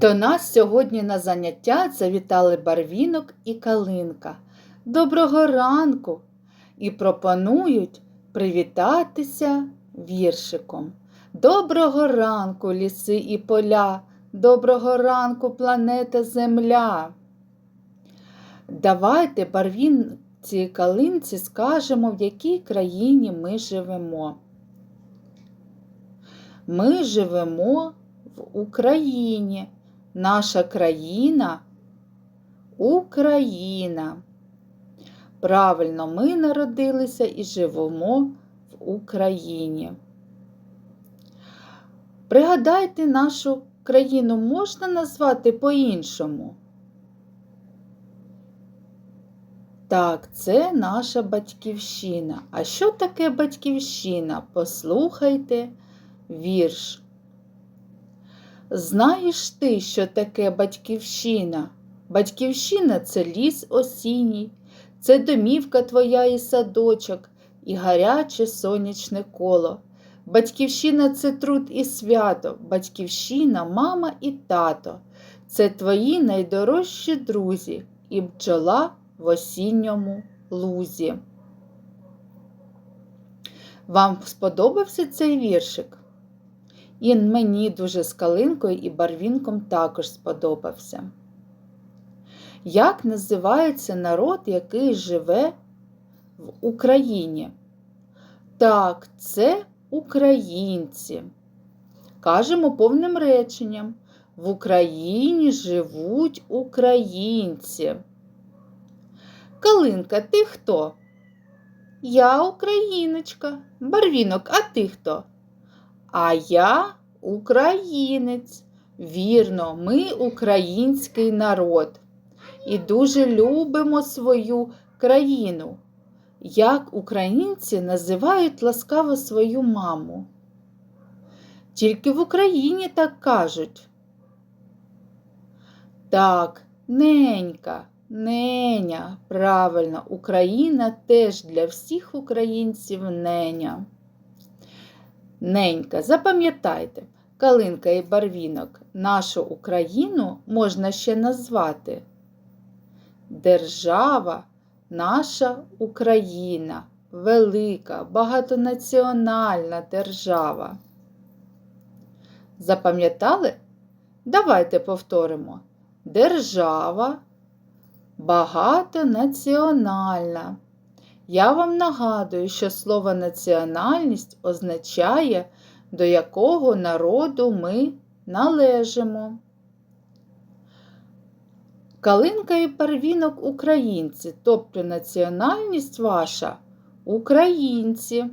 До нас сьогодні на заняття завітали барвінок і калинка. Доброго ранку! І пропонують привітатися віршиком. Доброго ранку, ліси і поля, доброго ранку, планета Земля. Давайте барвінці і калинці скажемо, в якій країні ми живемо. Ми живемо в Україні. Наша країна Україна. Правильно, ми народилися і живемо в Україні. Пригадайте, нашу країну можна назвати по-іншому? Так, це наша батьківщина. А що таке батьківщина? Послухайте вірш. Знаєш ти, що таке батьківщина? Батьківщина це ліс осінній, це домівка твоя і садочок, і гаряче сонячне коло. Батьківщина це труд і свято, батьківщина, мама і тато. Це твої найдорожчі друзі і бджола в осінньому лузі. Вам сподобався цей віршик? І мені дуже з калинкою і барвінком також сподобався. Як називається народ, який живе в Україні? Так, це українці. Кажемо повним реченням. В Україні живуть українці. Калинка, ти хто? Я україночка. Барвінок, а ти хто? А я українець. Вірно, ми український народ і дуже любимо свою країну. Як українці називають ласкаво свою маму? Тільки в Україні так кажуть. Так, ненька, неня, правильно, Україна теж для всіх українців неня. Ненька, запам'ятайте, калинка і барвінок, нашу Україну можна ще назвати. Держава наша Україна, велика, багатонаціональна держава. Запам'ятали? Давайте повторимо. Держава багатонаціональна. Я вам нагадую, що слово національність означає, до якого народу ми належимо. Калинка і первінок українці, тобто національність ваша українці.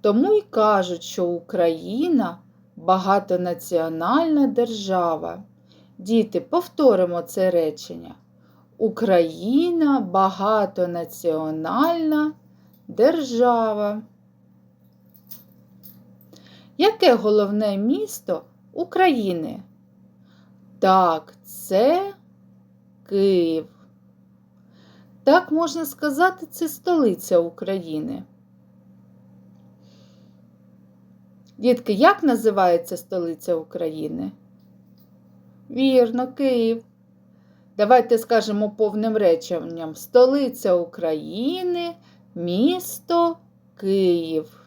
Тому й кажуть, що Україна багатонаціональна держава. Діти, повторимо це речення. Україна багатонаціональна держава. Яке головне місто України? Так, це Київ. Так можна сказати, це столиця України. Дітки, як називається столиця України? Вірно, Київ. Давайте скажемо повним реченням: столиця України, місто Київ.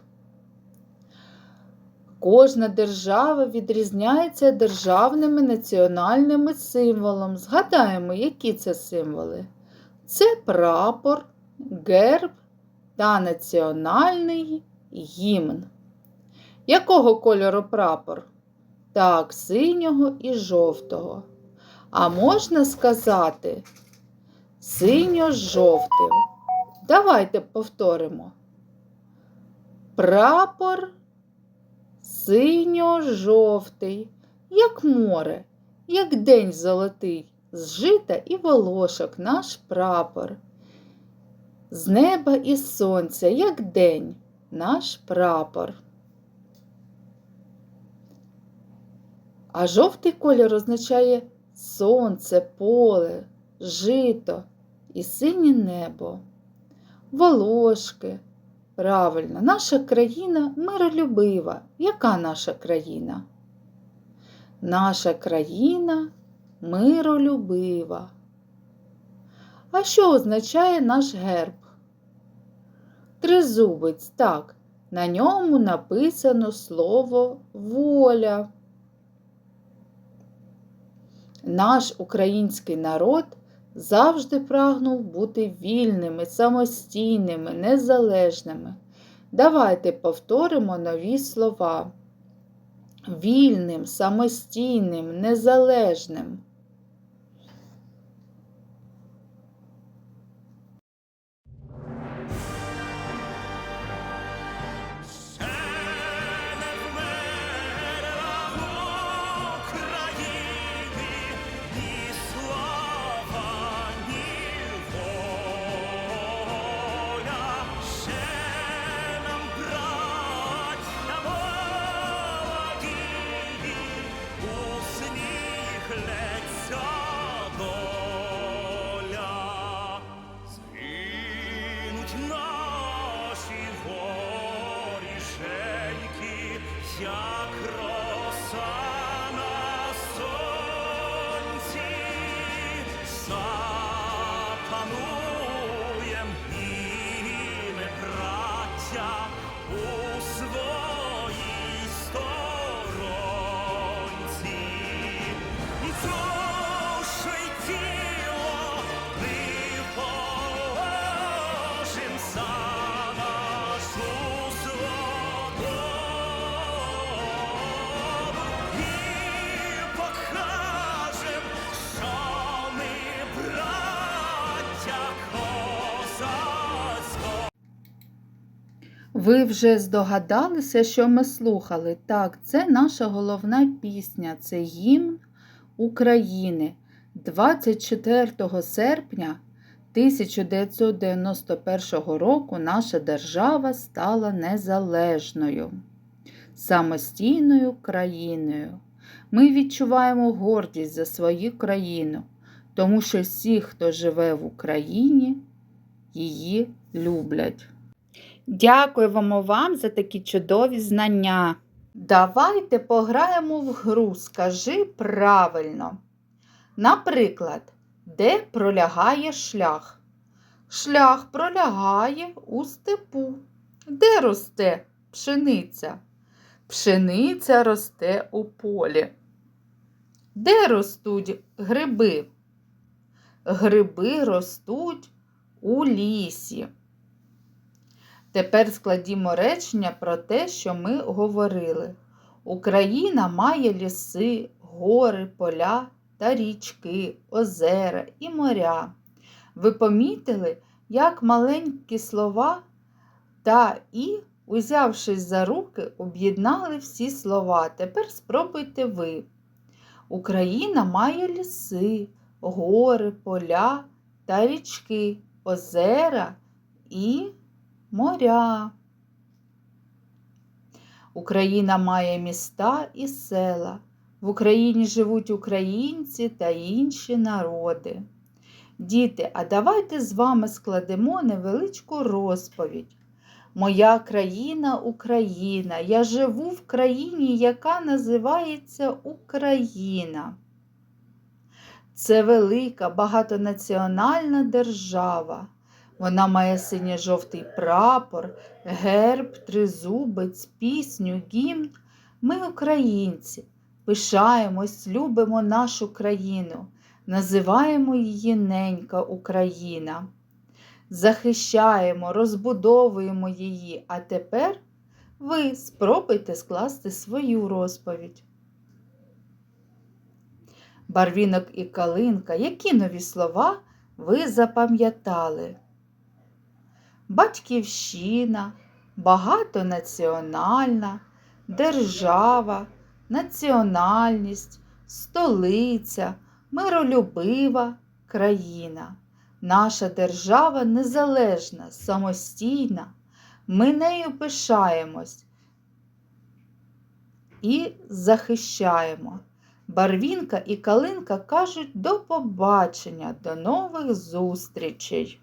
Кожна держава відрізняється державними національними символами. Згадаємо, які це символи. Це прапор, герб та національний гімн. Якого кольору прапор? Так, синього і жовтого. А можна сказати синьо-жовтим. Давайте повторимо. Прапор синьо-жовтий, як море, як день золотий, з жита і волошок наш прапор. З неба і сонця, як день, наш прапор. А жовтий колір означає сонце, поле, жито і синє небо, волошки. Правильно, наша країна миролюбива. Яка наша країна? Наша країна миролюбива. А що означає наш герб? Тризубець, так, на ньому написано слово воля. Наш український народ завжди прагнув бути вільними, самостійними, незалежними. Давайте повторимо нові слова. Вільним, самостійним, незалежним. Наші воріженьки, як Ви вже здогадалися, що ми слухали? Так, це наша головна пісня, це гімн України. 24 серпня 1991 року наша держава стала незалежною, самостійною країною. Ми відчуваємо гордість за свою країну, тому що всі, хто живе в Україні, її люблять. Дякуємо вам за такі чудові знання. Давайте пограємо в гру, скажи правильно. Наприклад, де пролягає шлях? Шлях пролягає у степу. Де росте пшениця? Пшениця росте у полі. Де ростуть гриби? Гриби ростуть у лісі. Тепер складімо речення про те, що ми говорили. Україна має ліси, гори, поля та річки, озера і моря. Ви помітили, як маленькі слова та і, узявшись за руки, об'єднали всі слова. Тепер спробуйте ви. Україна має ліси, гори, поля та річки, озера і моря. Україна має міста і села. В Україні живуть українці та інші народи. Діти, а давайте з вами складемо невеличку розповідь. Моя країна Україна. Я живу в країні, яка називається Україна. Це велика багатонаціональна держава. Вона має синьо-жовтий прапор, герб, тризубець, пісню, гімн. Ми, українці, пишаємось, любимо нашу країну, називаємо її ненька Україна. Захищаємо, розбудовуємо її, а тепер ви спробуйте скласти свою розповідь. Барвінок і калинка, які нові слова ви запам'ятали? Батьківщина, багатонаціональна, держава, національність, столиця, миролюбива країна. Наша держава незалежна, самостійна. Ми нею пишаємось і захищаємо. Барвінка і калинка кажуть до побачення, до нових зустрічей.